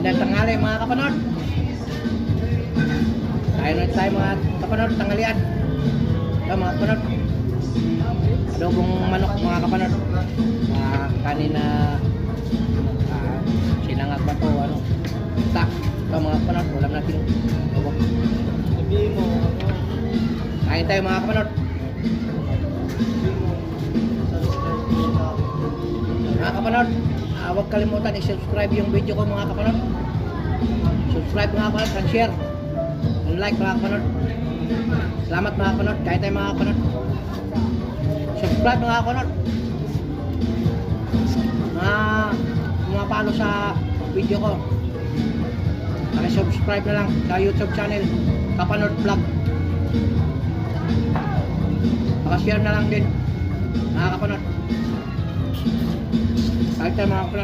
Magandang tanghali mga kapanood. Tayo na tayo mga kapanood, tanghalian. Ito mga kapanood. Adobong manok mga kapanood. Mga kanina ah, sinangag ba to ano? Tak. Ito mga kapanood, ulam natin. Adobo. Sabihin mo, Kain tayo mga kapanood. Mga kapanood, ah, huwag kalimutan i-subscribe yung video ko mga kapanood. Subscribe mga kapanood and share. And like mga kapanood. Salamat mga kapanood. Kain tayo mga kapanood. Subscribe mga kapanood. Mga mga palo sa video ko. Paki-subscribe na lang sa YouTube channel Kapanood Vlog. Paka-share na lang din. Mga kapanood. Kahit tayo mga kapanood.